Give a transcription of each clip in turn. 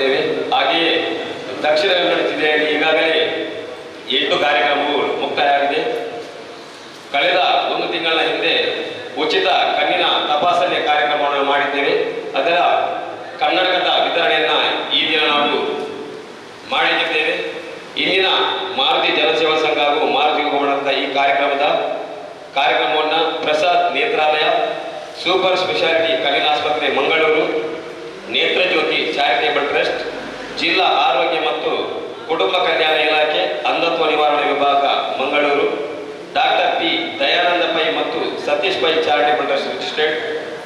ಹಮ್ಮಿಕೊಂಡಿದ್ದೇವೆ ಹಾಗೆಯೇ ದಕ್ಷಿಣ ಕನ್ನಡ ಜಿಲ್ಲೆಯಲ್ಲಿ ಈಗಾಗಲೇ ಎಂಟು ಕಾರ್ಯಕ್ರಮವು ಮುಕ್ತಾಯವಾಗಿದೆ. ಕಳೆದ ಒಂದು ತಿಂಗಳ ಹಿಂದೆ ಉಚಿತ ಕಣ್ಣಿನ ತಪಾಸಣೆ ಕಾರ್ಯಕ್ರಮವನ್ನು ಮಾಡಿದ್ದೇವೆ. ಅದರ ಕನ್ನಡಕದ ವಿತರಣೆಯನ್ನ ಈ ದಿನ ನಾವು ಮಾಡಿದ್ದೇವೆ. ಇಲ್ಲಿನ ಮಾರುತಿ ಜನಸೇವಾ ಸಂಘ ಹಾಗೂ ಮಾರುತಿ ಹೋಗುವಂತ ಈ ಕಾರ್ಯಕ್ರಮದ ಕಾರ್ಯಕ್ರಮವನ್ನು ಪ್ರಸಾದ್ ನೇತ್ರಾಲಯ, ಸೂಪರ್ ಸ್ಪೆಷಾಲಿಟಿ ಕಣ್ಣಿನ ಆಸ್ಪತ್ರೆ ಮಂಗಳೂರು ನೇತ್ರಜ್ಯೋತಿ ಚಾರಿಟೇಬಲ್ ಟ್ರಸ್ಟ್, ಜಿಲ್ಲಾ ಆರೋಗ್ಯ ಮತ್ತು ಕುಟುಂಬ ಕಲ್ಯಾಣ ಇಲಾಖೆ, ಅಂಧತ್ವ ನಿವಾರಣೆ ವಿಭಾಗ, ಮಂಗಳೂರು. ಡಾಕ್ಟರ್ ಪಿ ದಯಾನಂದ ಪೈ ಮತ್ತು Satish Pai charitable trust registered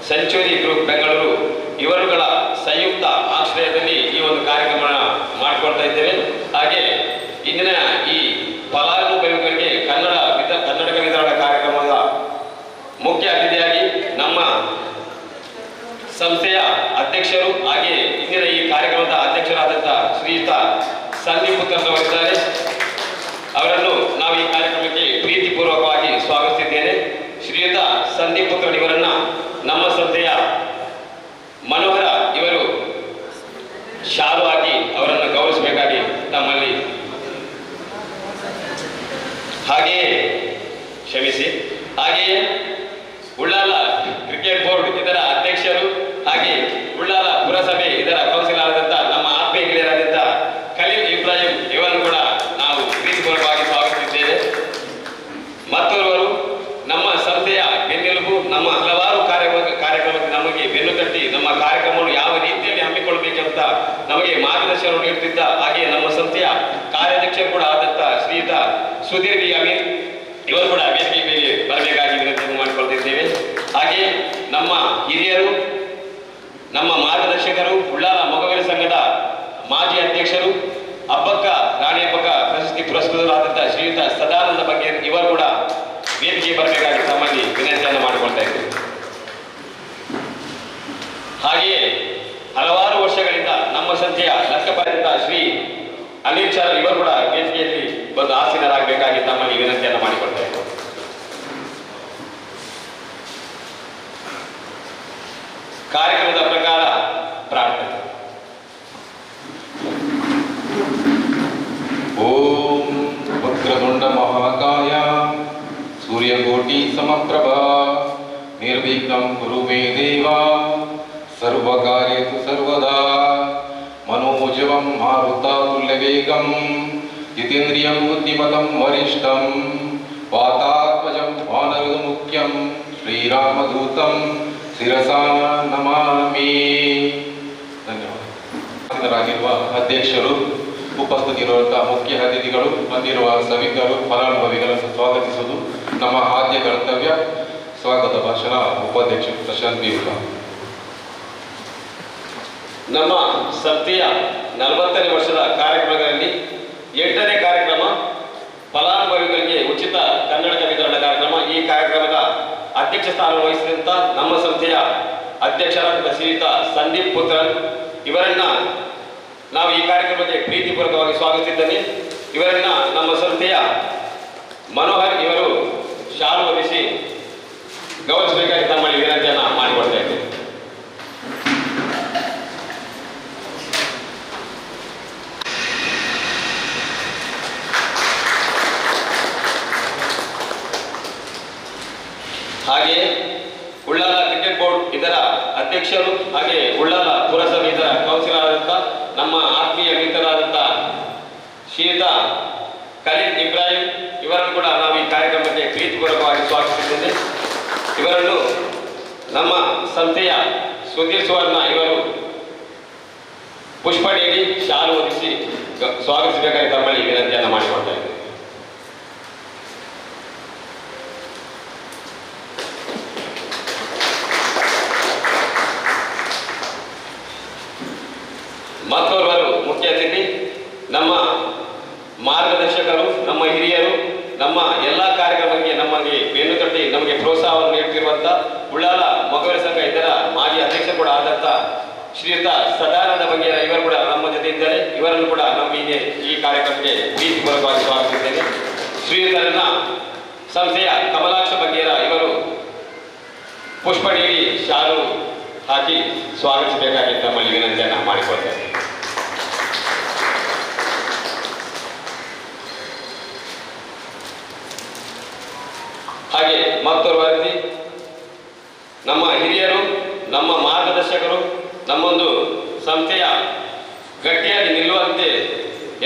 century group Bengaluru. ಇವರುಗಳ ಸಂಯುಕ್ತ ಆಶ್ರಯದಲ್ಲಿ ಈ ಒಂದು ಕಾರ್ಯಕ್ರಮ ಮಾಡಿಕೊಳ್ತಾ ಇದ್ದೇವೆ. ಹಾಗೆ ಇಂದಿನ ಈ ಫಲಾನುಭವಿಗಳಿಗೆ ಕನ್ನಡ ವಿತ ಕನ್ನಡಕ ವಿತರಣಾ ಕಾರ್ಯಕ್ರಮದ ಮುಖ್ಯ ಅತಿಥಿಯಾಗಿ ನಮ್ಮ ಸಂಸ್ಥೆಯ ಅಧ್ಯಕ್ಷರು ಹಾಗೆ ಇಂದಿನ ಈ ಕಾರ್ಯಕ್ರಮದ ಅಧ್ಯಕ್ಷರಾದಂತಹ ಶ್ರೀಯುತ ಸಂದೀಪ್ ಪುತ್ರರವರಿದ್ದಾರೆ ಅವರನ್ನು ನಾವು ಈ ಕಾರ್ಯಕ್ರಮಕ್ಕೆ ಪ್ರೀತಿಪೂರ್ವಕವಾಗಿ ಸ್ವಾಗತಿಸಿದ್ದೇನೆ. ಶ್ರೀಯುತ ಪುತ್ರನ್ ಇವರನ್ನ ನಮ್ಮ ಸಂಸ್ಥೆಯ ಮನೋಹರ ಇವರು ಶಾಲುವಾಗಿ ಅವರನ್ನು ಗೌರವಿಸಬೇಕಾಗಿ ತಮ್ಮಲ್ಲಿ ಹಾಗೆಯೇ ಕ್ಷಮಿಸಿ. ಹಾಗೆಯೇ ಉಳ್ಳಾಲ ಕ್ರಿಕೆಟ್ ಬೋರ್ಡ್ ಇದರ ಅಧ್ಯಕ್ಷರು ಹಾಗೆ ಉಳ್ಳಾಲ ಪುರಸಭೆ ಇದರ ಕೌನ್ಸಿಲರ್ ಆದಂಥ ನಮ್ಮ ಆತ್ಮೀಯ ಗೆಳೆಯರಾದಂಥ ಖಲೀಲ್ ಇಬ್ರಾಹಿಂ ಇವರನ್ನು ಕೂಡ ನಾವು ಪ್ರೀತಿಪೂರ್ವಕವಾಗಿ ಸ್ವಾಗತಿಸಿದ್ದೇವೆ ಮತ್ತೋರ್ವರು ನಮ್ಮ ಸಂಸ್ಥೆಯ ಬೆನ್ನೆಲುಬು ನಮ್ಮ ಹಲವಾರು ಕಾರ್ಯಕ್ರಮ ಕಾರ್ಯಕ್ರಮಕ್ಕೆ ನಮಗೆ ಬೆನ್ನು ತಟ್ಟಿ ನಮ್ಮ ಕಾರ್ಯಕ್ರಮವನ್ನು ಯಾವ ರೀತಿಯಲ್ಲಿ ಹಮ್ಮಿಕೊಳ್ಳಬೇಕಂತ ನಮಗೆ ಮಾರ್ಗದರ್ಶನ ನೀಡುತ್ತಿದ್ದ ಹಾಗೆ ನಮ್ಮ ಸಂಸ್ಥೆಯ ಕಾರ್ಯಾಧ್ಯಕ್ಷರು ಕೂಡ ಆದಂತಹ ಶ್ರೀಯುತ ಸುಧೀರ್ ಅಮೀರ್ ಇವರು ಕೂಡ ವೇದಿಕೆ ಬರಬೇಕಾಗಿ ವಿನಂತಿಯನ್ನು ಮಾಡಿಕೊಳ್ತಿದ್ದೇವೆ. ಹಾಗೆ ನಮ್ಮ ಹಿರಿಯರು, ನಮ್ಮ ಮಾರ್ಗದರ್ಶಕರು, ಉಳ್ಳಾಲ ಮೊಗವೀರ ಸಂಘದ ಮಾಜಿ ಅಧ್ಯಕ್ಷರು, ಅಬ್ಬಕ್ಕ ರಾಣಿಯಬ್ಬಕ್ಕ ಪ್ರಶಸ್ತಿ ಪುರಸ್ಕೃತರಾದಂಥ ಶ್ರೀಯುತ ಸದಾನಂದ ಬಗ್ಗೆ ಇವರು ಕೂಡ ವೇದಿಕೆ ಬರಬೇಕಾಗಿ ತಮ್ಮಲ್ಲಿ ವಿನಂತಿಯನ್ನು ಮಾಡಿಕೊಳ್ತಾ ಇದ್ದೇವೆ. ಹಾಗೆಯೇ ನಮ್ಮ ಸಂಜೆಯ ಲೆಕ್ಕಪರಿತ ಶ್ರೀ ಅನಿಲ್ ಚಾರ್ ಇವರು ಕೂಡ ವೇದಿಕೆಯಲ್ಲಿ ಬಂದು ಆಸೀನರಾಗಬೇಕಾಗಿ ತಮ್ಮಲ್ಲಿ ವಿನಂತಿಯನ್ನು ಇದ್ದೇವೆ ಕಾರ್ಯಕ್ರಮದ ಪ್ರಕಾರ ಪ್ರಾರ್ಥನೆ. ಓಂ ವಕ್ರತುಂಡ ಮಹಾಕಾಯ ಸೂರ್ಯಕೋಟಿ ಸಮಪ್ರಭಾ ನಿರ್ವಿಘ್ನಂ ಕುರು ಮೇ ದೇವ. ಕಾರ್ಯ ಸರ್ವದಾ. ಜಿತೇಂದ್ರಿಯಂ ಬುದ್ಧಿಮತಂ ವರಿಷ್ಠಂ ವಾತಾತ್ಮಜಂ ವಾನರದುಮುಖ್ಯಂ ಶ್ರೀರಾಮದೂತಂ ಶಿರಸಾ ನಮಾಮಿ ಧನ್ಯವಾದರಾಗಿರುವ ಅಧ್ಯಕ್ಷರು ಉಪಸ್ಥಿತಿರುವಂತಹ ಮುಖ್ಯ ಅತಿಥಿಗಳು, ಬಂದಿರುವ ಸಭಿಕರು, ಫಲಾನುಭವಿಗಳನ್ನು ಸ್ವಾಗತಿಸುವುದು ನಮ್ಮ ಆದ್ಯ ಕರ್ತವ್ಯ. ಸ್ವಾಗತ ಭಾಷಣ ಉಪಾಧ್ಯಕ್ಷ ಪ್ರಶಾಂತ್ ಬೀರ್ಗ ನಮ್ಮ ಸಂಸ್ಥೆಯ ನಲವತ್ತನೇ ವರ್ಷದ ಕಾರ್ಯಕ್ರಮಗಳಲ್ಲಿ ಎಂಟನೇ ಕಾರ್ಯಕ್ರಮ ಫಲಾನುಭವಿಗಳಿಗೆ ಉಚಿತ ಕನ್ನಡಕ ವಿತರಣಾ ಕಾರ್ಯಕ್ರಮ. ಈ ಕಾರ್ಯಕ್ರಮದ ಅಧ್ಯಕ್ಷ ಸ್ಥಾನ ವಹಿಸಿದಂಥ ನಮ್ಮ ಸಂಸ್ಥೆಯ ಅಧ್ಯಕ್ಷರಾದ ಶ್ರೀಯುತ ಸಂದೀಪ್ ಪುತ್ರನ್ ಇವರನ್ನ ನಾವು ಈ ಕಾರ್ಯಕ್ರಮಕ್ಕೆ ಪ್ರೀತಿಪೂರ್ವಕವಾಗಿ ಸ್ವಾಗತಿಸಿದ್ದೇನೆ ಇವರನ್ನ ನಮ್ಮ ಸಂಸ್ಥೆಯ ಮನೋಹರ್ ಇವರು ಶಾಲು ವಹಿಸಿ ಗೌರವಿಸಬೇಕಾಗಿ ತಮ್ಮಲ್ಲಿ ವಿನಂತಿಯನ್ನ ಮಾಡಿಕೊಡ್ತಾ ಇದ್ದೇನೆ. ಹಾಗೆಯೇ ಉಳ್ಳಾಲ ಕ್ರಿಕೆಟ್ ಬೋರ್ಡ್ ಇದರ ಅಧ್ಯಕ್ಷರು ಹಾಗೆ ಉಳ್ಳಾಲ ಪುರಸಭೆ ಇದರ ಕೌನ್ಸಿಲರ್ ಆದಂಥ ನಮ್ಮ ಆತ್ಮೀಯ ಮಿತ್ರರಾದಂಥ ಶ್ರೀಯುತ ಖಲೀದ್ ಇಬ್ರಾಹಿಂ ಇವರನ್ನು ಕೂಡ ನಾವು ಈ ಕಾರ್ಯಕ್ರಮಕ್ಕೆ ಪ್ರೀತಿಪೂರ್ವಕವಾಗಿ ಸ್ವಾಗತಿಸಿದ್ದೇನೆ ಇವರನ್ನು ನಮ್ಮ ಸಂಸ್ಥೆಯ ಸುಧೀರ್ ಸುವರ್ಣ ಇವರು ಪುಷ್ಪ ನೀಡಿ ಶಾಲು ಹೊದಿಸಿ ಸ್ವಾಗತಿಸಬೇಕಾಗಿ ತಮ್ಮಲ್ಲಿ ವಿನಂತಿಯನ್ನು ಮಾಡಿಕೊಳ್ತಾ ಇದ್ದೇನೆ ಮತ್ತೋರ್ವರು ಮುಖ್ಯ ಅತಿಥಿ ನಮ್ಮ ಮಾರ್ಗದರ್ಶಕರು, ನಮ್ಮ ಹಿರಿಯರು, ನಮ್ಮ ಎಲ್ಲ ಕಾರ್ಯಕ್ರಮಕ್ಕೆ ನಮಗೆ ಬೆನ್ನು ತಟ್ಟಿ ನಮಗೆ ಪ್ರೋತ್ಸಾಹವನ್ನು ನೀಡುತ್ತಿರುವಂತ ಉಳ್ಳಾಲ ಮಗುವಿನ ಸಂಘ ಇದರ ಮಾಜಿ ಅಧ್ಯಕ್ಷ ಕೂಡ ಆದಂತ ಶ್ರೀಯುತ ಸದಾನಂದ ಬಗ್ಗೆ ಇವರು ಕೂಡ ನಮ್ಮ ಜೊತೆ ಇದ್ದಾರೆ. ಇವರನ್ನು ಕೂಡ ನಮ್ಮ ಈ ಕಾರ್ಯಕ್ರಮಕ್ಕೆ ಪ್ರೀತಿಪೂರ್ವಕವಾಗಿ ಸ್ವಾಗತಿಸಿದ್ದೇನೆ ಶ್ರೀಯುತರನ್ನ ಸಂಸ್ಥೆಯ ಕಮಲಾಕ್ಷ ಬಗ್ಗೆ ಇವರು ಪುಷ್ಪ ನೀಡಿ ಶಾಲು ಹಾಕಿ ಸ್ವಾಗತಿಸಬೇಕಾಗಿ ತಮ್ಮಲ್ಲಿ ವಿನಂತಿಯನ್ನು ಮಾಡಿಕೊಳ್ತೇನೆ. ಹಾಗೆ ಮತ್ತೊರ್ವ ವ್ಯಕ್ತಿ, ನಮ್ಮ ಹಿರಿಯರು, ನಮ್ಮ ಮಾರ್ಗದರ್ಶಕರು, ನಮ್ಮೊಂದು ಸಂಸ್ಥೆಯ ಗಟ್ಟಿಯಾಗಿ ನಿಲ್ಲುವಂತೆ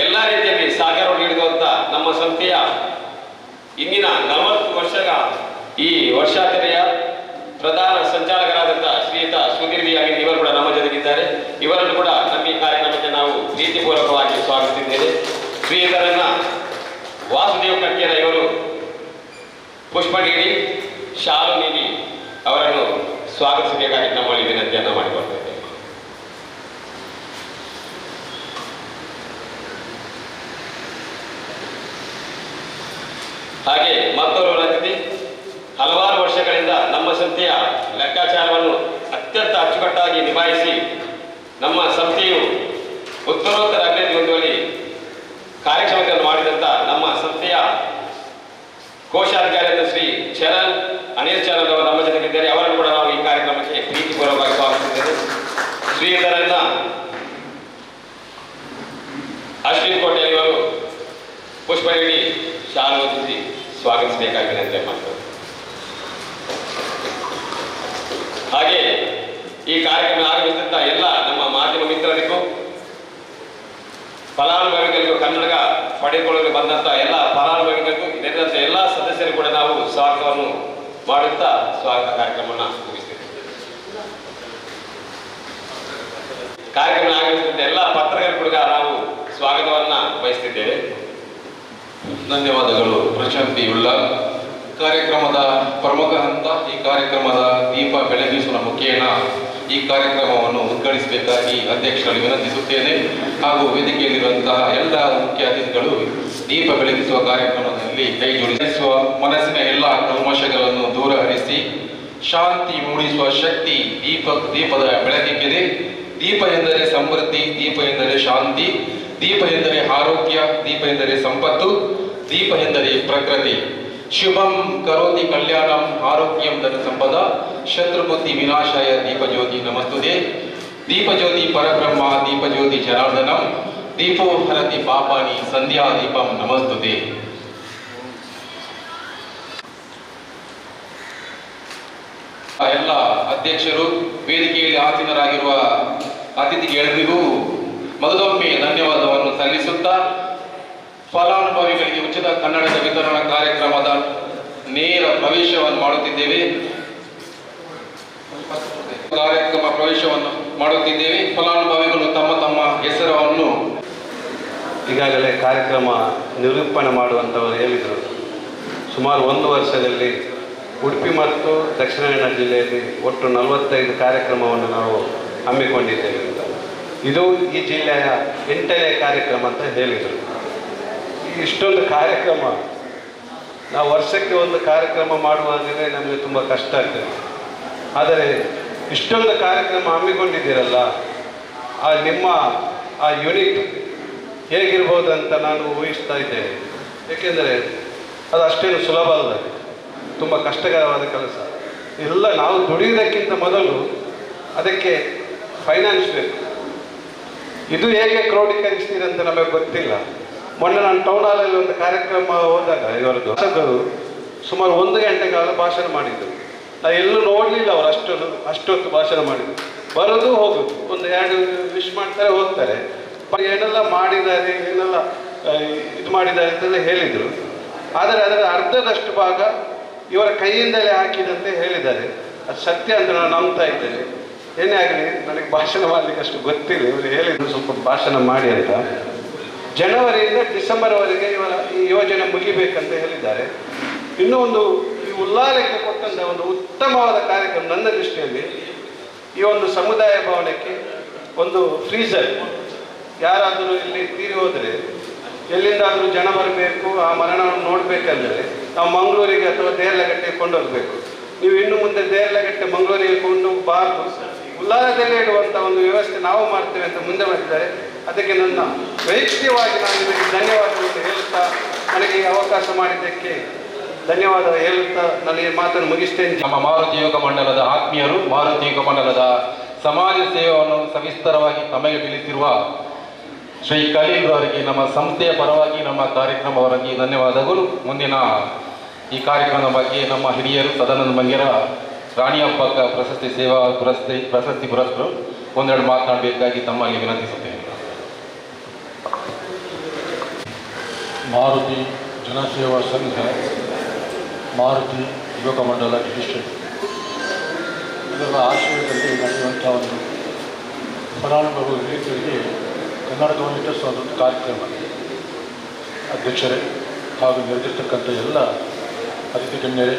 ಎಲ್ಲ ರೀತಿಯಲ್ಲಿ ಸಹಕಾರ ನೀಡಿರುವಂಥ ನಮ್ಮ ಸಂಸ್ಥೆಯ ಇಂದಿನ ನಲವತ್ತು ವರ್ಷದ ಈ ವರ್ಷಾಚರಣೆಯ ಪ್ರಧಾನ ಸಂಚಾಲಕರಾದಂಥ ಶ್ರೀಯುತ ಸುಧೀರ್ ಆಗಿ ಇವರು ಕೂಡ ನಮ್ಮ ಜೊತೆಗಿದ್ದಾರೆ. ಇವರನ್ನು ಕೂಡ ನಮ್ಮ ಈ ಕಾರ್ಯಕ್ರಮಕ್ಕೆ ನಾವು ಪ್ರೀತಿಪೂರ್ವಕವಾಗಿ ಸ್ವಾಗತಿಸಿದ್ದೇವೆ. ಶ್ರೀಯುತರನ್ನ ವಾಸುದೇವ್ ಕಟ್ಟಿಯರ ಇವರು ಪುಷ್ಪ ನೀಡಿ ಅವರನ್ನು ಸ್ವಾಗತಿಸಬೇಕಾಗಿ ನಮ್ಮಲ್ಲಿ ವಿನಂತಿಯನ್ನು ಮಾಡಿಕೊಳ್ತೇವೆ. ಹಾಗೆ ಮತ್ತೊರು ಅತಿಥಿ ಹಲವಾರು ವರ್ಷಗಳಿಂದ ನಮ್ಮ ಸಂಸ್ಥೆಯ ಲೆಕ್ಕಾಚಾರವನ್ನು ಅತ್ಯಂತ ಅಚ್ಚುಕಟ್ಟಾಗಿ ನಿಭಾಯಿಸಿ ನಮ್ಮ ಸಂಸ್ಥೆಯು ಉತ್ತರೋತ್ತರ ಅಭಿವೃದ್ಧಿ ಹೊಂದುವಲ್ಲಿ ಕಾರ್ಯಕ್ರಮಗಳನ್ನು ಮಾಡಿದಂಥ ನಮ್ಮ ಸಂಸ್ಥೆಯ ಕೋಶಾಧಿಕಾರಿಯಾದ ಶ್ರೀ ಚರಣ್ ಅನಿಲ್ ಚರಣ್ ಅವರು ನಮ್ಮ ಜೊತೆಗಿದ್ದಾರೆ ಅವರನ್ನು ಕೂಡ ನಾವು ಈ ಕಾರ್ಯಕ್ರಮಕ್ಕೆ ಪ್ರೀತಿಪೂರ್ವಕವಾಗಿ ಸ್ವಾಗತಿಸಿದ್ದೇವೆ ಶ್ರೀಧರನ್ನ ಅಶ್ವಿನ್ ಕೋಟೆ ಇವರು ಪುಷ್ಪ ನೀಡಿ ಶಾಲು ಹೊದಿಸಿ ಸ್ವಾಗತಿಸಬೇಕಾಗಿ ವಿನಂತಿ ಮಾಡ್ತಾರೆ ಹಾಗೆ ಈ ಕಾರ್ಯಕ್ರಮ ಆಗಮಿಸಿದಂಥ ಎಲ್ಲ ನಮ್ಮ ಮಾಧ್ಯಮ ಮಿತ್ರರಿಗೂ ಫಲಾನುಭವಿಗಳಿಗೂ ಕನ್ನಡ ಪಡೆದುಕೊಳ್ಳಲು ಬಂದಂಥ ಎಲ್ಲ ಫಲಾನುಭವಿಗಳಿಗೂ ನೆರೆದಂಥ ಎಲ್ಲ ಸದಸ್ಯರು ಕೂಡ ನಾವು ಸ್ವಾಗತವನ್ನು ಮಾಡುತ್ತಾ ಸ್ವಾಗತ ಕಾರ್ಯಕ್ರಮವನ್ನು ಮುಗಿಸ್ತೇವೆ. ಕಾರ್ಯಕ್ರಮ ಆಗಮಿಸಿದಂತೆ ಎಲ್ಲ ಪತ್ರಕರ್ತರು ಕೂಡ ನಾವು ಸ್ವಾಗತವನ್ನ ಬಯಸ್ತಿದ್ದೇವೆ. ಧನ್ಯವಾದಗಳು. ಪ್ರಶಾಂತಿ ಉಳ್ಳ ಕಾರ್ಯಕ್ರಮದ ಪ್ರಮುಖ ಹಂತ ಈ ಕಾರ್ಯಕ್ರಮದ ದೀಪ ಬೆಳಗಿಸುವ ಮುಖೇನ ಈ ಕಾರ್ಯಕ್ರಮವನ್ನು ಉದ್ಘಾಟಿಸಬೇಕಾಗಿ ಅಧ್ಯಕ್ಷರಲ್ಲಿ ವಿನಂತಿಸುತ್ತೇನೆ. ಹಾಗೂ ವೇದಿಕೆಯಲ್ಲಿರುವಂತಹ ಎಲ್ಲ ಮುಖ್ಯ ಅತಿಥಿಗಳು ದೀಪ ಬೆಳಗಿಸುವ ಕಾರ್ಯಕ್ರಮದಲ್ಲಿ ಕೈ ಜೋಡಿಸುವ ಮನಸ್ಸಿನ ಎಲ್ಲ ಕಲ್ಮಶಗಳನ್ನು ದೂರ ಹರಿಸಿ ಶಾಂತಿ ಮೂಡಿಸುವ ಶಕ್ತಿ ದೀಪ, ದೀಪದ ಬೆಳಕಿಗಿದೆ. ದೀಪ ಎಂದರೆ ಸಮೃದ್ಧಿ, ದೀಪ ಎಂದರೆ ಶಾಂತಿ, ದೀಪ ಎಂದರೆ ಆರೋಗ್ಯ, ದೀಪ ಎಂದರೆ ಸಂಪತ್ತು, ದೀಪ ಎಂದರೆ ಪ್ರಕೃತಿ. ಶುಭಂ ಕರೋತಿ ಕಲ್ಯಾಣಂ ಆರೋಗ್ಯಂ ಧನ ಸಂಪದ ಶತ್ರುಬುದ್ಧಿ ವಿನಾಶಾಯ ದೀಪಜ್ಯೋತಿ ನಮಸ್ತುದೆ. ದೀಪಜ್ಯೋತಿ ಪರಬ್ರಹ್ಮ, ದೀಪಜ್ಯೋತಿ ಜನಾರ್ದನಂ, ದೀಪೋ ಹರತಿ ಪಾಪಾನಿ ಸಂಧ್ಯಾ ದೀಪಂ ನಮಸ್ತುದೆ. ಎಲ್ಲ ಅಧ್ಯಕ್ಷರು ವೇದಿಕೆಯಲ್ಲಿ ಆಸೀನರಾಗಿರುವ ಅತಿಥಿಗಳಿಗೂ ಮೊದಲೊಮ್ಮೆ ಧನ್ಯವಾದವನ್ನು ಸಲ್ಲಿಸುತ್ತಾ ಫಲಾನುಭವಿಗಳಿಗೆ ಉಚಿತ ಕನ್ನಡದ ವಿತರಣಾ ಕಾರ್ಯಕ್ರಮದ ನೇರ ಪ್ರವೇಶವನ್ನು ಮಾಡುತ್ತಿದ್ದೇವೆ. ಕಾರ್ಯಕ್ರಮ ಪ್ರವೇಶವನ್ನು ಮಾಡುತ್ತಿದ್ದೇವೆ. ಫಲಾನುಭವಿಗಳು ತಮ್ಮ ತಮ್ಮ ಹೆಸರನ್ನು ಈಗಾಗಲೇ ಕಾರ್ಯಕ್ರಮ ನಿರೂಪಣೆ ಮಾಡುವಂಥವರು ಹೇಳಿದರು. ಸುಮಾರು ಒಂದು ವರ್ಷದಲ್ಲಿ ಉಡುಪಿ ಮತ್ತು ದಕ್ಷಿಣ ಕನ್ನಡ ಜಿಲ್ಲೆಯಲ್ಲಿ ಒಟ್ಟು ನಲವತ್ತೈದು ಕಾರ್ಯಕ್ರಮವನ್ನು ನಾವು ಹಮ್ಮಿಕೊಂಡಿದ್ದೇವೆ. ಇದು ಈ ಜಿಲ್ಲೆಯ ಎಂಟನೇ ಕಾರ್ಯಕ್ರಮ ಅಂತ ಹೇಳಿದರು. ಇಷ್ಟೊಂದು ಕಾರ್ಯಕ್ರಮ. ನಾವು ವರ್ಷಕ್ಕೆ ಒಂದು ಕಾರ್ಯಕ್ರಮ ಮಾಡುವಾಗಲೇ ನಮಗೆ ತುಂಬ ಕಷ್ಟ ಆಗ್ತದೆ. ಆದರೆ ಇಷ್ಟೊಂದು ಕಾರ್ಯಕ್ರಮ ಹಮ್ಮಿಕೊಂಡಿದ್ದೀರಲ್ಲ, ಆ ನಿಮ್ಮ ಆ ಯೂನಿಟ್ ಹೇಗಿರ್ಬೋದು ಅಂತ ನಾನು ಊಹಿಸ್ತಾ ಇದ್ದೇನೆ. ಏಕೆಂದರೆ ಅದು ಅಷ್ಟೇನು ಸುಲಭ ಅಲ್ಲ. ತುಂಬ ಕಷ್ಟಕರವಾದ ಕೆಲಸ. ಎಲ್ಲ ನಾವು ದುಡಿಯೋದಕ್ಕಿಂತ ಮೊದಲು ಅದಕ್ಕೆ ಫೈನಾನ್ಸ್ ಬೇಕು. ಇದು ಹೇಗೆ ಕ್ರೋಢೀಕರಿಸ್ತೀರಂತ ನಮಗೆ ಗೊತ್ತಿಲ್ಲ. ಮೊನ್ನೆ ನಾನು ಟೌನ್ ಹಾಲಲ್ಲಿ ಒಂದು ಕಾರ್ಯಕ್ರಮ ಹೋದಾಗ ಇವರದ್ದು ಶಾಸಕರು ಸುಮಾರು ಒಂದು ಗಂಟೆ ಕಾಲ ಭಾಷಣ ಮಾಡಿದ್ದರು ನಾ ಎಲ್ಲೂ ನೋಡಲಿಲ್ಲ ಅವರು ಅಷ್ಟೊಂದು, ಅಷ್ಟೊತ್ತು ಭಾಷಣ ಮಾಡಿದ್ರು. ಬರೋದು ಹೋಗೋದು ಒಂದು ಎರಡು ವಿಶ್ ಮಾಡ್ತಾರೆ, ಹೋಗ್ತಾರೆ. ಏನೆಲ್ಲ ಮಾಡಿದ್ದಾರೆ, ಏನೆಲ್ಲ ಇದು ಮಾಡಿದ್ದಾರೆ ಅಂತೆಲ್ಲ ಹೇಳಿದರು. ಆದರೆ ಅದರ ಅರ್ಧದಷ್ಟು ಭಾಗ ಇವರ ಕೈಯಿಂದಲೇ ಹಾಕಿದಂತೆ ಹೇಳಿದ್ದಾರೆ. ಅದು ಸತ್ಯ ಅಂತ ನಾನು ನಂಬ್ತಾ ಇದ್ದೇನೆ. ಏನೇ ಆಗಲಿ, ನನಗೆ ಭಾಷಣ ಮಾಡಲಿಕ್ಕೆ ಅಷ್ಟು ಗೊತ್ತಿಲ್ಲ. ಇವರು ಹೇಳಿದ್ರು ಸ್ವಲ್ಪ ಭಾಷಣ ಮಾಡಿ ಅಂತ. ಜನವರಿಯಿಂದ ಡಿಸೆಂಬರ್ವರೆಗೆ ಇವರ ಈ ಯೋಜನೆ ಮುಗಿಬೇಕಂತ ಹೇಳಿದ್ದಾರೆ. ಇನ್ನೂ ಒಂದು ಈ ಉಲ್ಲಾಲಕ್ಕೆ ಕೊಟ್ಟಂಥ ಒಂದು ಉತ್ತಮವಾದ ಕಾರ್ಯಕ್ರಮ ನನ್ನ ದೃಷ್ಟಿಯಲ್ಲಿ ಈ ಒಂದು ಸಮುದಾಯ ಭವನಕ್ಕೆ ಒಂದು ಫ್ರೀಸರ್ ಯಾರಾದರೂ ಇಲ್ಲಿ ತೀರಿ ಹೋದರೆ, ಎಲ್ಲಿಂದಾದರೂ ಜನ ಬರಬೇಕು, ಆ ಮರಣವನ್ನು ನೋಡಬೇಕಂದರೆ ನಾವು ಮಂಗಳೂರಿಗೆ ಅಥವಾ ದೇರ್ಲಗಟ್ಟೆಗೆ ಕೊಂಡೋಗ್ಬೇಕು. ನೀವು ಇನ್ನು ಮುಂದೆ ದೇರ್ಲಗಟ್ಟೆ ಮಂಗಳೂರಿಗೆ ಕೊಂಡು ಬಾರ್ದು ಉಲ್ಲಾಲದಲ್ಲೇ ಇಡುವಂಥ ಒಂದು ವ್ಯವಸ್ಥೆ ನಾವು ಮಾಡ್ತೇವೆ ಅಂತ ಮುಂದೆ ಬರ್ತಾರೆ ಅದಕ್ಕೆ ನನ್ನ ವೈಯಕ್ತಿಕವಾಗಿ ನಾನು ನಿಮಗೆ ಹೇಳುತ್ತಾ ನನಗೆ ಅವಕಾಶ ಮಾಡಿದ್ದಕ್ಕೆ ಧನ್ಯವಾದ ಹೇಳುತ್ತಾ ನಾನು ಈ ಮಾತನ್ನು ಮುಗಿಸ್ತೇನೆ. ನಮ್ಮ ಮಾರುತಿ ಯೋಗ ಮಂಡಲದ ಆತ್ಮೀಯರು, ಮಾರುತಿ ಯೋಗ ಮಂಡಲದ ಸಮಾಜ ಸೇವೆಯನ್ನು ಸವಿಸ್ತರವಾಗಿ ತಮಗೆ ತಿಳಿಸಿರುವ ಶ್ರೀ ಕಲೀಂದ್ರ ಅವರಿಗೆ ನಮ್ಮ ಸಂಸ್ಥೆಯ ಪರವಾಗಿ ನಮ್ಮ ಕಾರ್ಯಕ್ರಮವರಾಗಿ ಧನ್ಯವಾದಗಳು. ಮುಂದಿನ ಈ ಕಾರ್ಯಕ್ರಮದ ಬಗ್ಗೆ ನಮ್ಮ ಹಿರಿಯರು ಸದಾನಂದ ರಾಣಿ ಹಬ್ಬಕ್ಕ ಪ್ರಶಸ್ತಿ ಸೇವಾ ಪ್ರಶಸ್ತಿ ಪ್ರಶಸ್ತಿ ಪುರಸ್ಕರು ಒಂದೆರಡು ಮಾತನಾಡಬೇಕಾಗಿ ತಮ್ಮಲ್ಲಿ ವಿನಂತಿಸುತ್ತೇನೆ. ಮಾರುತಿ ಜನಸೇವಾ ಸಂಘ, ಮಾರುತಿ ಯುವಕ ಮಂಡಲ ಡಿಸ್ಟ್ರಿಕ್ಟ್ ಇದರ ಆಶ್ರಯದಲ್ಲಿ ನಡೆಯುವಂಥ ಒಂದು ಫಲಾನುಭವಿ ರೀತಿಯಲ್ಲಿ ಕನ್ನಡಕವನ್ನು ಇಟ್ಟಿಸುವ ಒಂದು ಕಾರ್ಯಕ್ರಮ. ಅಧ್ಯಕ್ಷರೇ ಹಾಗೂ ನೆರೆದಿರ್ತಕ್ಕಂಥ ಎಲ್ಲ ಅತಿಥಿ ಗಣ್ಯರೇ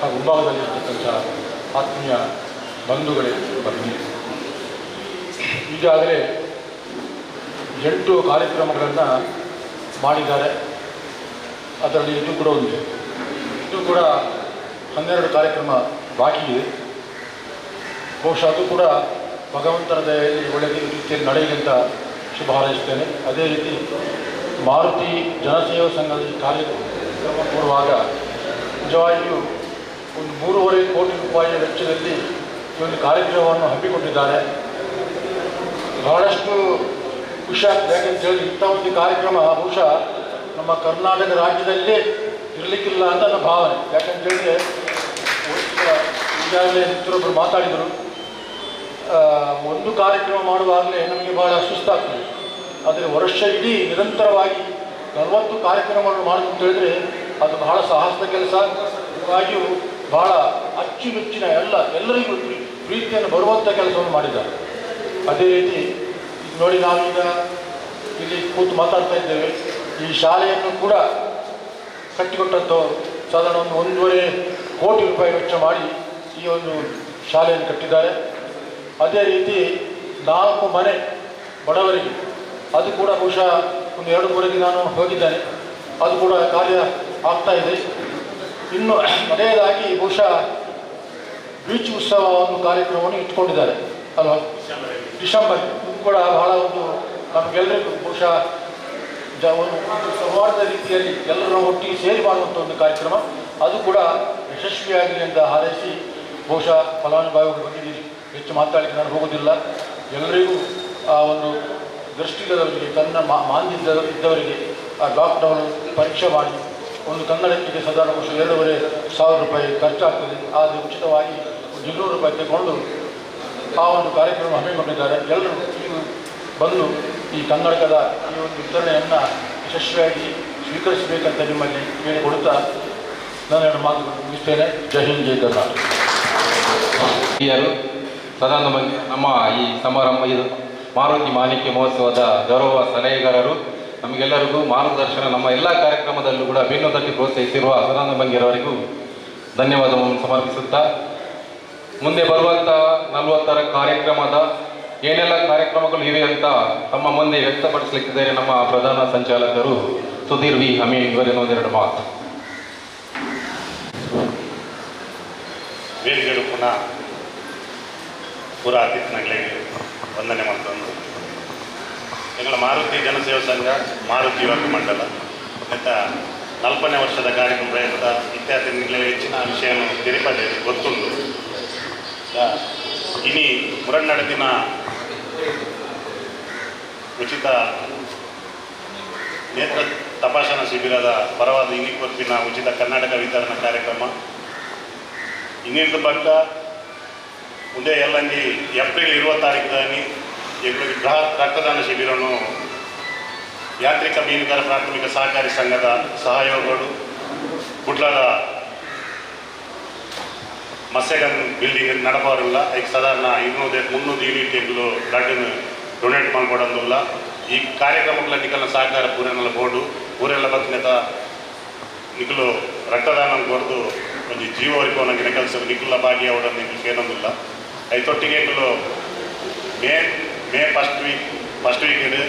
ಹಾಗೂ ಮುಂಭಾಗದಲ್ಲಿ ಇರ್ತಕ್ಕಂಥ ಆತ್ಮೀಯ ಬಂಧುಗಳೇ ಬನ್ನಿ. ಈಗಾಗಲೇ ಎಂಟು ಕಾರ್ಯಕ್ರಮಗಳನ್ನು ಮಾಡಿದ್ದಾರೆ. ಅದರಲ್ಲಿ ಇದು ಕೂಡ ಒಂದು. ಇದು ಕೂಡ ಹನ್ನೆರಡು ಕಾರ್ಯಕ್ರಮ ಬಾಕಿ ಇದೆ. ಬಹುಶಃ ಅದು ಕೂಡ ಭಗವಂತನ ದಯೆಯಲ್ಲಿ ಒಳ್ಳೆಯ ರೀತಿಯಲ್ಲಿ ನಡೆಯಲಿ ಅಂತ ಶುಭ ಹಾರೈಸ್ತೇನೆ ಅದೇ ರೀತಿ ಮಾರುತಿ ಜನಸೇವಾ ಸಂಘದ ಕಾರ್ಯಕ್ರಮ ಕೊಡುವಾಗ ನಿಜವಾಗಿಯೂ ಒಂದು ಮೂರುವರೆ ಕೋಟಿ ರೂಪಾಯಿಯ ವೆಚ್ಚದಲ್ಲಿ ಈ ಒಂದು ಕಾರ್ಯಕ್ರಮವನ್ನು ಹಮ್ಮಿಕೊಂಡಿದ್ದಾರೆ. ಬಹಳಷ್ಟು ಖುಷಿ ಆಗ್ತದೆ ಯಾಕಂತ ಹೇಳಿ ಇಂಥ ಒಂದು ಕಾರ್ಯಕ್ರಮ ಬಹುಶಃ ನಮ್ಮ ಕರ್ನಾಟಕ ರಾಜ್ಯದಲ್ಲಿ ಇರಲಿಕ್ಕಿಲ್ಲ ಅಂತ ನನ್ನ ಭಾವನೆ. ಯಾಕಂತ ಹೇಳಿದ್ರೆ, ಈಗಾಗಲೇ ಮಿತ್ರರೊಬ್ಬರು ಮಾತಾಡಿದರು. ಒಂದು ಕಾರ್ಯಕ್ರಮ ಮಾಡುವಾಗಲೇ ನಮಗೆ ಬಹಳ ಸುಸ್ತಾಗ್ತದೆ. ಆದರೆ ವರ್ಷ ಇಡೀ ನಿರಂತರವಾಗಿ ನಲವತ್ತು ಕಾರ್ಯಕ್ರಮಗಳನ್ನು ಮಾಡೋದು ಹೇಳಿದ್ರೆ, ಅದು ಬಹಳ ಸಾಹಸದ ಕೆಲಸ. ನಿಜವಾಗಿಯೂ ಬಹಳ ಅಚ್ಚುಮೆಚ್ಚಿನ ಎಲ್ಲ, ಎಲ್ಲರಿಗೂ ಪ್ರೀ- ಪ್ರೀತಿಯನ್ನು ಬರುವಂಥ ಕೆಲಸವನ್ನು ಮಾಡಿದ್ದಾರೆ. ಅದೇ ರೀತಿ ನೋಡಿ, ನಾವೀಗ ಇಲ್ಲಿ ಕೂತು ಮಾತಾಡ್ತಾ ಇದ್ದೇವೆ. ಈ ಶಾಲೆಯನ್ನು ಕೂಡ ಕಟ್ಟಿಕೊಟ್ಟದ್ದು ಸಾಧಾರಣ ಒಂದು ಒಂದೂವರೆ ಕೋಟಿ ರೂಪಾಯಿ ವೆಚ್ಚ ಮಾಡಿ ಈ ಒಂದು ಶಾಲೆಯನ್ನು ಕಟ್ಟಿದ್ದಾರೆ. ಅದೇ ರೀತಿ ನಾಲ್ಕು ಮನೆ ಬಡವರಿಗೆ, ಅದು ಕೂಡ ಬಹುಶಃ ಒಂದು ಎರಡು ಮೂರಿಗೆ ನಾನು ಹೋಗಿದ್ದೇನೆ. ಅದು ಕೂಡ ಕಾರ್ಯ ಆಗ್ತಾ ಇದೆ. ಇನ್ನು ಮನೆಯದಾಗಿ ಬಹುಶಃ ಬೀಚ್ ಉತ್ಸವ ಒಂದು ಕಾರ್ಯಕ್ರಮವನ್ನು ಇಟ್ಕೊಂಡಿದ್ದಾರೆ. ಅಲ್ವಾ ಡಿಸೆಂಬರ್ ಕೂಡ ಬಹಳ ಒಂದು ನಮಗೆಲ್ಲರಿಗೂ ಬಹುಶಃ ಜ ಒಂದು ಸೌಹಾರ್ದ ರೀತಿಯಲ್ಲಿ ಎಲ್ಲರೂ ಒಟ್ಟಿಗೆ ಸೇರಿ ಮಾಡುವಂಥ ಒಂದು ಕಾರ್ಯಕ್ರಮ. ಅದು ಕೂಡ ಯಶಸ್ವಿಯಾಗಲಿ ಅಂತ ಹಾರೈಸಿ ಬಹುಶಃ ಫಲಾನುಭವಿಗಳ ಬಗ್ಗೆ ಹೆಚ್ಚು ಮಾತಾಡಲಿಕ್ಕೆ ನಾನು ಹೋಗೋದಿಲ್ಲ. ಎಲ್ಲರಿಗೂ ಆ ಒಂದು ದೃಷ್ಟಿಗದವರಿಗೆ ತನ್ನ ಮಾ ಮಾಂದ್ಯ ಇದ್ದವರಿಗೆ ಆ ಲಾಕ್ಡೌನ್ ಪರೀಕ್ಷೆ ಮಾಡಿ, ಒಂದು ಕನ್ನಡಕ್ಕೆ ಸಾಧಾರಣ ವರ್ಷ ಎರಡೂವರೆ ಸಾವಿರ ರೂಪಾಯಿ ಖರ್ಚಾಗ್ತದೆ. ಆದರೆ ಉಚಿತವಾಗಿ ಒಂದು ಇನ್ನೂರು ರೂಪಾಯಿ ತಗೊಂಡು ಆ ಒಂದು ಕಾರ್ಯಕ್ರಮ ಹಮ್ಮಿಕೊಂಡಿದ್ದಾರೆ. ಎಲ್ಲರೂ ಬಂದು ಈ ಕನ್ನಡಕದ ಈ ಒಂದು ವಿತರಣೆಯನ್ನು ಯಶಸ್ವಿಯಾಗಿ ಸ್ವೀಕರಿಸಬೇಕಂತ ನಿಮ್ಮಲ್ಲಿ ಹೇಳಿಕೊಡುತ್ತಾ ನಾನು ಎರಡು ಮಾತುಗಳನ್ನು ಮುಗಿಸ್ತೇನೆ. ಜೈ ಹಿಂದ್, ಜೈ ಕರ್ನಾಟಕ. ಸದಾ ನಮ್ಮ ಈ ಸಮಾರಂಭ ಇದು ಮಾರುತಿ ಮಾಣಿಕ್ಯ ಮಹೋತ್ಸವದ ಗೌರವ ಸಲಹೆಗಾರರು, ನಮಗೆಲ್ಲರಿಗೂ ಮಾರ್ಗದರ್ಶನ, ನಮ್ಮ ಎಲ್ಲ ಕಾರ್ಯಕ್ರಮದಲ್ಲೂ ಕೂಡ ತಟ್ಟಿ ಪ್ರೋತ್ಸಾಹಿಸಿರುವ ಸದಾನಂದ ಬಂಗಿರವರಿಗೂ ಧನ್ಯವಾದವನ್ನು ಸಮರ್ಪಿಸುತ್ತಾ ಮುಂದೆ ಬರುವಂಥ ನಲವತ್ತರ ಕಾರ್ಯಕ್ರಮದ ಏನೆಲ್ಲ ಕಾರ್ಯಕ್ರಮಗಳು ಇವೆ ಅಂತ ತಮ್ಮ ಮುಂದೆ ವ್ಯಕ್ತಪಡಿಸಲಿಕ್ಕಿದ್ದಾರೆ ನಮ್ಮ ಪ್ರಧಾನ ಸಂಚಾಲಕರು ಸುಧೀರ್ ವಿ ಅಮೀನ್ ಇವರಿನ ಒಂದೆರಡು ಮಾತು. ವೇದಿಕೆಗಳು ಪುನಃ ಪುರ ಅತಿಥಿಗಳಿಗೆ ವಂದನೆ ಮಾಡ್ತಂದು ಎಂಗಳ ಮಾರುತಿ ಜನಸೇವಾ ಸಂಘ, ಮಾರುತಿ ಯುವಕ ಮಂಡಲ ಅಂತ ನಲ್ಪನೇ ವರ್ಷದ ಕಾರ್ಯಕ್ರಮ ಪ್ರಯುಕ್ತ ಇತ್ಯಾದಿ ಹೆಚ್ಚಿನ ವಿಷಯವನ್ನು ತಿರುಪತಿ ಗೊತ್ತುಂಟು. ಇನಿ ಮುರನ್ನಡದಿನ ಉಚಿತ ನೇತ್ರ ತಪಾಸಣಾ ಶಿಬಿರದ ಪರವಾದ ಇನಿ ಕೊರ್ಪಿನ ಉಚಿತ ಕರ್ನಾಟಕ ವಿತರಣಾ ಕಾರ್ಯಕ್ರಮ. ಇನ್ನಿಂದ ಪಕ್ಕ ಮುಂದೆ ಎಲ್ಲಂಗಿ ಏಪ್ರಿಲ್ ಇರುವ ತಾರೀಕಿನಲ್ಲಿ ಎಲ್ಲಿ ಬೃಹತ್ ರಕ್ತದಾನ ಶಿಬಿರವನ್ನು ಯಾಂತ್ರಿಕ ಮೀನುಗಾರ ಪ್ರಾಥಮಿಕ ಸಹಕಾರಿ ಸಂಘದ ಸಹಯೋಗಗಳು ಕುಟ್ಲದ ಮತ್ಸ್ಯಗನ್ ಬಿಲ್ಡಿಂಗ್ ನಡಪವರಿಲ್ಲ ಈಗ ಸಾಧಾರಣ ಇನ್ನೂರು ಮುನ್ನೂರು ಯೂನಿಟ್ ಎಗ್ಲು ಬ್ಲಡ್ಡನ್ನು ಡೊನೇಟ್ ಮಾಡ್ಕೊಡೋದಿಲ್ಲ. ಈ ಕಾರ್ಯಕ್ರಮಗಳ ನಿಖಲ ಸಹಕಾರ ಪೂರೆಲ್ಲ ಬೋರ್ಡು ಊರೆಲ್ಲ ಬತ್ತಿನತ ನಿಖಲು ರಕ್ತದಾನ ಕೊರದು ಒಂದು ಜೀವವರೆಗೂ ನನಗೆ ಕೆಲಸ ನಿಖಲ ಭಾಗಿಯಾವಡ ನಿಖಲಿಗೆ ಏನೊಂದಿಲ್ಲ ಐತೊಟ್ಟಿಗೆ ಎಗ್ಲು May May first week first week ಇಡು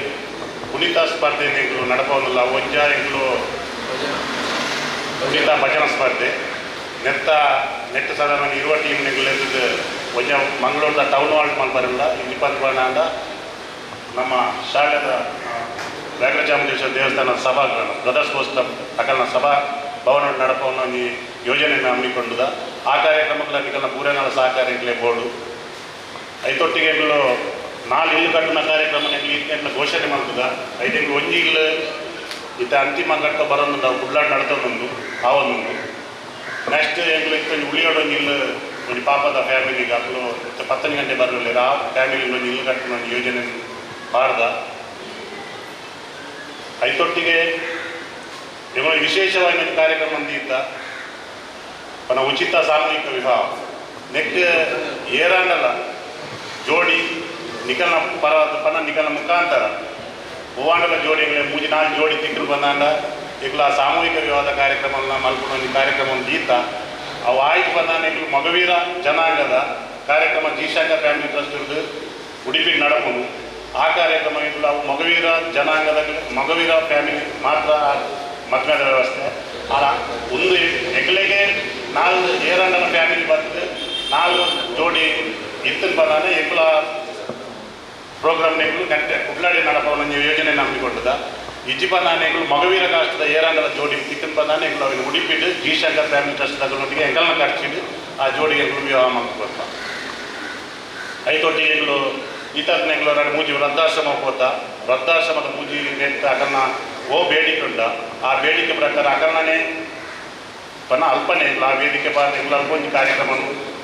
ಕುಣಿತ ಸ್ಪರ್ಧೆ ಎಂಗ್ಲು ಒಂಜಾ ಒಂಜ ಪುನೀತ ಕುಣಿತ ಭಜನಾ ಸ್ಪರ್ಧೆ. ನೆತ್ತ ನೆಟ್ ಸಾಧಾರಣ ಇರುವ ಟೀಮ್ ನೆಗ್ಲು ಎದ್ದು ಒಂಜ ಮಂಗಳೂರದ ಟೌನ್ ಹಾಲ್ ಮಲ್ಪರಿಲ್ಲ ಇಲ್ಲಿ ಪಂದ್ಬಾಂಡ ನಮ್ಮ ಶಾಲೆದ ವ್ಯಾಘ್ರಚಾಮುಂಡೇಶ್ವರ ದೇವಸ್ಥಾನ ಬ್ರದರ್ಸ್ ಪೋಸ್ಟ್ ಅಕಲ್ನ ಸಭಾ ಭವನ ನಡಪವನ್ನು ಒಂಜಿ ಯೋಜನೆಯನ್ನು ಹಮ್ಮಿಕೊಂಡುದ. ಆ ಕಾರ್ಯಕ್ರಮಗಳ ನಿಕಲ್ನ ಪೂರೈನ ಸಹಕಾರ ಇಂಕ್ಲೆ ಬೋರ್ಡು. ಐತೊಟ್ಟಿಗೆ ಎಗ್ಲು ನಾಲ್ ಇಲ್ಲು ಕಟ್ಟಿನ ಕಾರ್ಯಕ್ರಮ ನೆಗ್ಲಿ ಘೋಷಣೆ ಮಾಡ್ತದ. ಐದೆಗ್ಲು ಒಂಜಿ ಇಲ್ಲು, ಇತ್ತ ಅಂತಿಮ ಘಟ್ಟ ಬರೋದು ನಾವು ಕುಡ್ಲಾಡ್ ನಡ್ತೊಂದು ಆ ಒಂದು ನೆಕ್ಸ್ಟ್ ಇತ್ತು ಉಳಿಯೋಡು ಒಂದು ಇಲ್ಲು ಒಂದು ಪಾಪದ ಫ್ಯಾಮಿಲಿಗೆ ಅಪ್ಲು ಪತ್ತನೇ ಗಂಟೆ ಬರಲಿಲ್ಲ ಆ ಫ್ಯಾಮಿಲಿಗೆ ಒಂದು ಇಲ್ಲು ಕಟ್ಟಿನ ಒಂದು ಯೋಜನೆ ಮಾಡ್ದ ಐತೊಟ್ಟಿಗೆ ಇವಾಗ ವಿಶೇಷವಾಗಿ ಒಂದು ಕಾರ್ಯಕ್ರಮ ಅಂದಿದ್ದ ಪನ ಉಚಿತ ಸಾಮೂಹಿಕ ವಿವಾಹ ನೆಕ್ಸ್ಟ್ ಏರಾಂಡಲ್ಲ ಜೋಡಿ ನಿಖಲನ ಪರ ಪನ ನಿಖಲ ಮುಖಾಂತರ ಹೂವಾಂಡಲ ಜೋಡಿಗಳೇ ಮೂಜಿ ನಾಲ್ಕು ಜೋಡಿ ತಿಕ್ಕಲು ಬಂದಾಂಡ ಈಗಲ ಸಾಮೂಹಿಕ ವಿವಾದ ಕಾರ್ಯಕ್ರಮನ ಮಲ್ಕೊಂಡು ಕಾರ್ಯಕ್ರಮ ದೀತ ಅವು ಆಯ್ತು ಬಂದಾನ ಈಗಲೂ ಮಗವೀರ ಜನಾಂಗದ ಕಾರ್ಯಕ್ರಮ ಜೀಶಾಂಗ ಫ್ಯಾಮಿಲಿ ಟ್ರಸ್ಟ್ ಇರ್ದು ಉಡುಪಿ ನಡಪುನು ಆ ಕಾರ್ಯಕ್ರಮ ಇದ್ಲು ಅವು ಮಗವೀರ ಜನಾಂಗದ ಮಗವೀರ ಫ್ಯಾಮಿಲಿ ಮಾತ್ರ ಮದುವೆದ ವ್ಯವಸ್ಥೆ. ಅಲ್ಲ, ಒಂದು ಹೆಗ್ಲೆಗೆ ನಾಲ್ಕು ಏರಂಡನ ಫ್ಯಾಮಿಲಿ ಬರ್ತದೆ. ನಾಲ್ಕು ಜೋಡಿ ಇತ್ತು ಬಂದಾನೆ ಎಗ್ಲ ಪ್ರೋಗ್ರಾಮ್ನೆಗಳು ಗಂಟೆ ಕುಡ್ಲಾಡಿ ನಡಪವನ ಯೋಜನೆ ನಂಬಿಕೊಂಡದ ಇಜ್ಜಿ ಬಂದಾನೆಗಳು ಮಗವೀರ ಕಾಷ್ಟದ ಏರಂಗದ ಜೋಡಿ ಚಿಕ್ಕನ್ ಬಂದಾನೆಗಳು ಅವರಿಗೆ ಉಡಿಪಿಟ್ಟು ಜಿ ಶಂಕರ್ ಫ್ಯಾಮಿಲಿ ಟ್ರಸ್ಟ್ ತಗೊಂಡೊಟ್ಟಿಗೆ ಎಂಗಲ್ನ ಖರ್ಚಿಟ್ಟು ಆ ಜೋಡಿಗೆ ವಿವಾಹ ಮಾಡ್ಕೊತ ಐತೊಟ್ಟಿಗೆಗಳು ಈತಜ್ಞಗಳು ನಾನು ಮೂಜಿ ವೃದ್ಧಾಶ್ರಮ ಹೋತ ವೃದ್ಧಾಶ್ರಮದ ಮೂಜಿ ನೆಟ್ಟ ಅಕರ್ನ ಓ ಬೇಡಿಕೆ ಉಂಡ ಆ ಬೇಡಿಕೆ ಪ್ರಕಾರ ಅಕರ್ಣನೇ, ಪನ ಅಲ್ಪನೆ ಆ ವೇದಿಕೆ ಬಾರ ಇಲ್ಲ ಒಂದು ಕಾರ್ಯಕ್ರಮ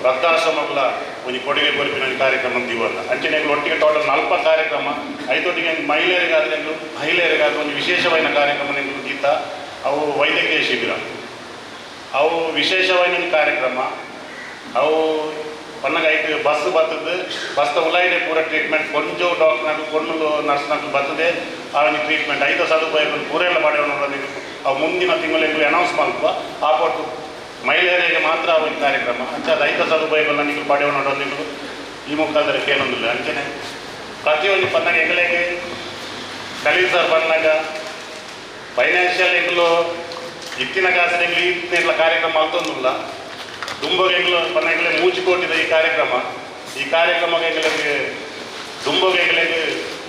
ವೃದ್ಧಾಶ್ರಮಗಳ ಒಂದು ಕೊಡುಗೆ ಕೊರಿಪಿನ ಒಂದು ಕಾರ್ಯಕ್ರಮ ಅಂಚೆ ಅಂಚನೆಗಳು ಒಟ್ಟಿಗೆ ಟೋಟಲ್ ನಲ್ಪ ಕಾರ್ಯಕ್ರಮ. ಐತೊಟ್ಟಿಗೆ ಮಹಿಳೆಯರಿಗಾದ್ರೆ ಮಹಿಳೆಯರಿಗಾದ್ರೆ ಒಂದು ವಿಶೇಷವಾದ ಕಾರ್ಯಕ್ರಮ ಗೀತ. ಅವು ವೈದ್ಯಕೀಯ ಶಿಬಿರ. ಅವು ವಿಶೇಷವಾದ ಒಂದು ಕಾರ್ಯಕ್ರಮ. ಅವು ಪನ್ನಗ ಐದು ಬಸ್ ಬರ್ತದೆ. ಬಸ್ ಉಲಾಯಿಡೆ ಪೂರ ಟ್ರೀಟ್ಮೆಂಟ್ ಕೊಂಚ ಡಾಕ್ಟರ್ನಾಗ ಕೊಂಡು ನರ್ಸ್ನಾಗ ಬರ್ತದೆ. ಅವನಿಗೆ ಟ್ರೀಟ್ಮೆಂಟ್ ಐದು ಸದುಪಾಯಿ ಪೂರೆಲ್ಲ ಪಡೆಯೋಣ ಅವು ಮುಂದಿನ ತಿಂಗಳಲ್ಲಿ ಅನೌನ್ಸ್ ಮಾಡುವ ಆ ಪೊಟ್ಟು ಮಹಿಳೆಯರಿಗೆ ಮಾತ್ರ ಒಂದು ಕಾರ್ಯಕ್ರಮ. ಅಂಚೆ ರೈತ ಸದುಪಯೋಗವನ್ನು ನೀವು ಪಡೆಯೋಣ ನೀವು ಈ ಮುಖಾಂತರ ಕೇಳೋದಿಲ್ಲ, ಅಂಚನೆ. ಪ್ರತಿಯೊಂದು ಬಂದಾಗ ಹೆಂಗಳಿಗೆ ಕಲೀಲ್ ಸರ್ ಬಂದಾಗ ಫೈನಾನ್ಷಿಯಲ್ ಹೆಂಗ್ಲು ಇತ್ತಿನ ಕಾಸಿನಲ್ಲಿ ಇತ್ತಿನ ಕಾರ್ಯಕ್ರಮ ಅಲ್ತೊಂದಿಲ್ಲ ದುಂಬಗೆಗಳು ಪನ್ನಾಗಲೇ ಮೂಚಿಕೊಟ್ಟಿದೆ ಈ ಕಾರ್ಯಕ್ರಮ. ಈ ಕಾರ್ಯಕ್ರಮಗಳಿಗೆ ದುಂಬಗೆಗಳಿಗೆ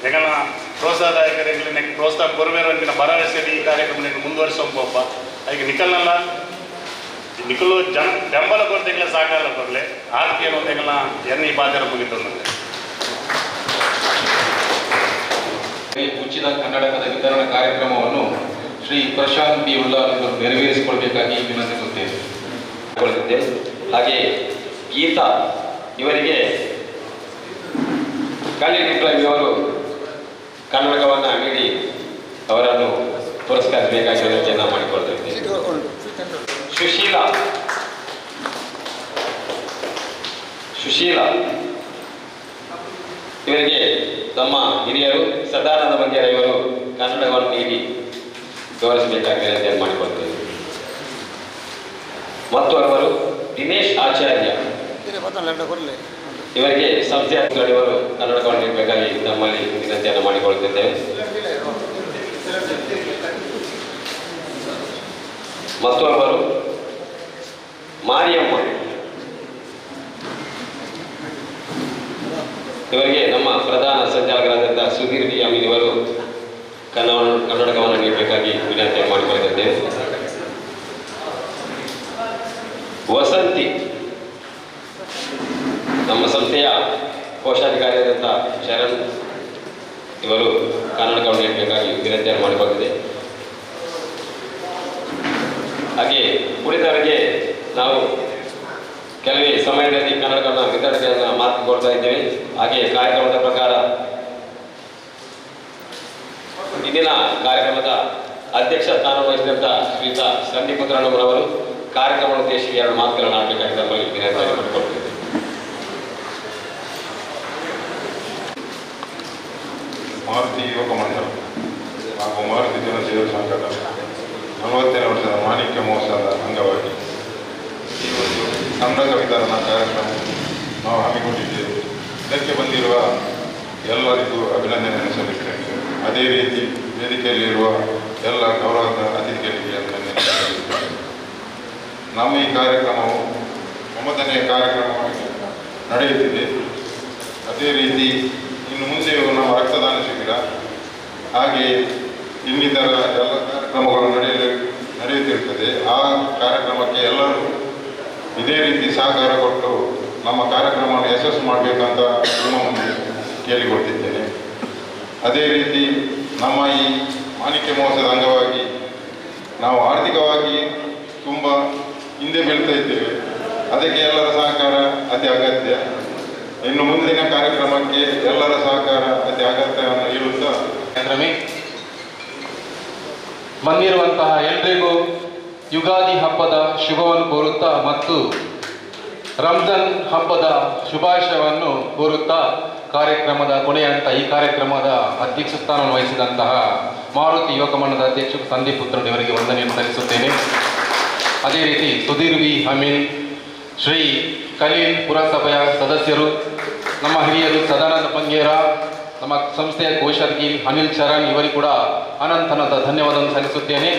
ಹೆಗನ ಪ್ರೋತ್ಸಾಹದಾಯಕರಿಗೆ ಪ್ರೋತ್ಸಾಹ ಅಂತಿನ ಭರವಸೆಯಲ್ಲಿ ಈ ಕಾರ್ಯಕ್ರಮ ಮುಂದುವರಿಸೋಪ್ಪ ಈಗ ನಿಕಲ್ನಲ್ಲ ನಿಕಲು ಜನ ಬೆಂಬಲ ಕೊರತೆಗಳ ಸಹಕಾರ ಬರಲಿ. ಆರ್ಥಿಕ ಏನು ಎನ್ನಿ ಬಾಧ್ಯರ ಮುಗಿತು ಉಚಿತ ಕನ್ನಡಕದ ವಿತರಣಾ ಕಾರ್ಯಕ್ರಮವನ್ನು ಶ್ರೀ ಪ್ರಶಾಂತ್ ಬಿ ಉಲ್ಲಾ ಅವರು ನೆರವೇರಿಸಿಕೊಳ್ಬೇಕಾಗಿ ವಿನಂತಿಸುತ್ತೇವೆ ಹಾಗೆ ಗೀತಾ ಇವರಿಗೆ ಕಲಿ ವಿಪ್ಲವಿ ಅವರು ಕನ್ನಡಕವನ್ನು ನೀಡಿ ಅವರನ್ನು ಪುರಸ್ಕರಿಸಬೇಕಾಗಿ ವಿನಂತಿಯನ್ನು ಮಾಡಿಕೊಳ್ತಿದ್ದೆ ಸುಶೀಲ ಸುಶೀಲ ಇವರಿಗೆ ತಮ್ಮ ಹಿರಿಯರು ಸದಾನಂದ ಬಗ್ಗೆ ಇವರು ಕನ್ನಡವನ್ನು ನೀಡಿ ಗೌರವಿಸಬೇಕಾಗಿ ಅಂತ ಮಾಡಿಕೊಳ್ತೇವೆ ಮತ್ತು ಅವರು ದಿನೇಶ್ ಆಚಾರ್ಯ. ಇವರಿಗೆ ಸಂಸ್ಥೆಯ ಇವರು ಕನ್ನಡವನ್ನು ನೀಡಬೇಕಾಗಿ ನಮ್ಮಲ್ಲಿ ವಿನಂತಿಯನ್ನು ಮಾಡಿಕೊಳ್ತಿದ್ದೇವೆ ಮತ್ತು ಅವರು ಮಾರಿಯಮ್ಮ. ಇವರಿಗೆ ನಮ್ಮ ಪ್ರಧಾನ ಸಂಚಾಲಕರಾದಂಥ ಸುಧೀರ್ ಡಿ ಅಮಿನ್ ಇವರು ಕನ್ನಡ ಕನ್ನಡಕವನ್ನು ನೀಡಬೇಕಾಗಿ ವಿನಂತಿ ಮಾಡಿಕೊಳ್ಳುತ್ತಿದ್ದೇವೆ ವಸಂತಿ. ನಮ್ಮ ಸಂಸ್ಥೆಯ ಕೋಶಾಧಿಕಾರಿಯಾದಂಥ ಶರಣ್ ಇವರು ಕನ್ನಡಕವನ್ನು ನೀಡಬೇಕಾಗಿ ವಿನಂತಿಯನ್ನು ಮಾಡಿಕೊಂಡಿದೆ ಹಾಗೆ ಉಳಿದವರಿಗೆ ನಾವು ಕೆಲವೇ ಸಮಯದಲ್ಲಿ ಕನ್ನಡಕವನ್ನು ಮಾತು ಕೊಡ್ತಾ ಇದ್ದೇವೆ. ಹಾಗೆ ಕಾರ್ಯಕ್ರಮದ ಪ್ರಕಾರ ಇಂದಿನ ಕಾರ್ಯಕ್ರಮದ ಅಧ್ಯಕ್ಷ ಸ್ಥಾನ ವಹಿಸಿದಂಥ ಶ್ರೀಯುತ ಸಂದೀಪ್ ಪುತ್ರಣ್ಣವರವರು ಕಾರ್ಯಕ್ರಮ ಉದ್ದೇಶಿ ಎರಡು ಮಾತುಗಳನ್ನು ಆಡಬೇಕಾಗಿ ನಮ್ಮಲ್ಲಿ ವಿನಂತಿ ಮಾರುತಿ ಯುವಕ ಮಂಡಳ ಹಾಗೂ ಮಾರುತಿ ಜನಸೇವಾ ಸಂಘದ ನಲವತ್ತೆರಡು ವರ್ಷದ ಮಾಣಿಕ್ಯ ಮಹೋತ್ಸವದ ಕನ್ನಡ ವಿತರಣಾ ಕಾರ್ಯಕ್ರಮ ನಾವು ಹಮ್ಮಿಕೊಂಡಿದ್ದೇವೆ. ಇದಕ್ಕೆ ಬಂದಿರುವ ಎಲ್ಲರಿಗೂ ಅಭಿನಂದನೆಯನ್ನು ಸಲ್ಲಿಸ್ತೇನೆ ಅದೇ ರೀತಿ ವೇದಿಕೆಯಲ್ಲಿರುವ ಎಲ್ಲ ಗೌರವದ ಅತಿಥಿಗಳಿಗೆ ಅಭಿನಂದನೆ ನಮ್ಮ ಈ ಕಾರ್ಯಕ್ರಮವು ಒಂಬತ್ತನೆಯ ಕಾರ್ಯಕ್ರಮವಾಗಿ ನಡೆಯುತ್ತಿದೆ. ಅದೇ ರೀತಿ ಇನ್ನು ಮುಂದೆಯೂ ನಮ್ಮ ರಕ್ತದಾನ ಶಿಬಿರ ಹಾಗೆ ಇನ್ನಿತರ ಎಲ್ಲ ಕಾರ್ಯಕ್ರಮಗಳು ನಡೆಯಲು ನಡೆಯುತ್ತಿರುತ್ತದೆ. ಆ ಕಾರ್ಯಕ್ರಮಕ್ಕೆ ಎಲ್ಲರೂ ಇದೇ ರೀತಿ ಸಹಕಾರ ಕೊಟ್ಟು ನಮ್ಮ ಕಾರ್ಯಕ್ರಮವನ್ನು ಯಶಸ್ಸು ಮಾಡಬೇಕಂತ ನಿಮ್ಮ ಮುಂದೆ ಕೇಳಿಕೊಳ್ತಿದ್ದೇನೆ ಅದೇ ರೀತಿ ನಮ್ಮ ಈ ಮಾಣಿಕ್ಯ ಮಹೋತ್ಸವದ ಅಂಗವಾಗಿ ನಾವು ಆರ್ಥಿಕವಾಗಿ ತುಂಬ ಹಿಂದೆ ಬೀಳ್ತಾ ಇದ್ದೇವೆ. ಅದಕ್ಕೆ ಎಲ್ಲರ ಸಹಕಾರ ಅತಿ ಅಗತ್ಯ. ಇನ್ನು ಮುಂದಿನ ಕಾರ್ಯಕ್ರಮಕ್ಕೆ ಎಲ್ಲರ ಸಹಕಾರ ಅತಿ ಅಗತ್ಯವನ್ನು ಹೇಳುತ್ತಾ ಬಂದಿರುವಂತಹ ಎಲ್ರಿಗೂ ಯುಗಾದಿ ಹಬ್ಬದ ಶುಭವನ್ನು ಕೋರುತ್ತಾ ಮತ್ತು ರಂಜಾನ್ ಹಬ್ಬದ ಶುಭಾಶಯವನ್ನು ಕೋರುತ್ತಾ ಕಾರ್ಯಕ್ರಮದ ಕೊನೆಯ ಹಂತ ಈ ಕಾರ್ಯಕ್ರಮದ ಅಧ್ಯಕ್ಷ ಸ್ಥಾನವನ್ನು ವಹಿಸಿದಂತಹ ಮಾರುತಿ ಯುವಕ ಮಂಡಲದ ಅಧ್ಯಕ್ಷ ಸಂದೀಪ್ ಇವರಿಗೆ ವಂದನೆಯನ್ನು ಸಲ್ಲಿಸುತ್ತೇನೆ. ಅದೇ ರೀತಿ ಸುಧೀರ್ ವಿ ಅಮೀನ್, ಶ್ರೀ ಕಲೀಲ್ ಪುರಸಭೆಯ ಸದಸ್ಯರು, ನಮ್ಮ ಹಿರಿಯರು ಸದಾನಂದ ಪಂಗೇರ ನಮ್ಮ ಸಂಸ್ಥೆಯ ಕೋಶಾಧಿಕಾರಿ ಅನಿಲ್ ಚರಣ್ ಇವರಿಗೂ ಕೂಡ ಅನಂತನದ ಧನ್ಯವಾದವನ್ನು ಸಲ್ಲಿಸುತ್ತೇನೆ.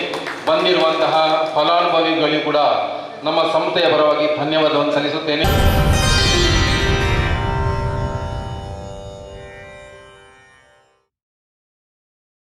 ಬಂದಿರುವಂತಹ ಫಲಾನುಭವಿಗಳಿಗೂ ಕೂಡ ನಮ್ಮ ಸಂಸ್ಥೆಯ ಪರವಾಗಿ ಧನ್ಯವಾದವನ್ನು ಸಲ್ಲಿಸುತ್ತೇನೆ.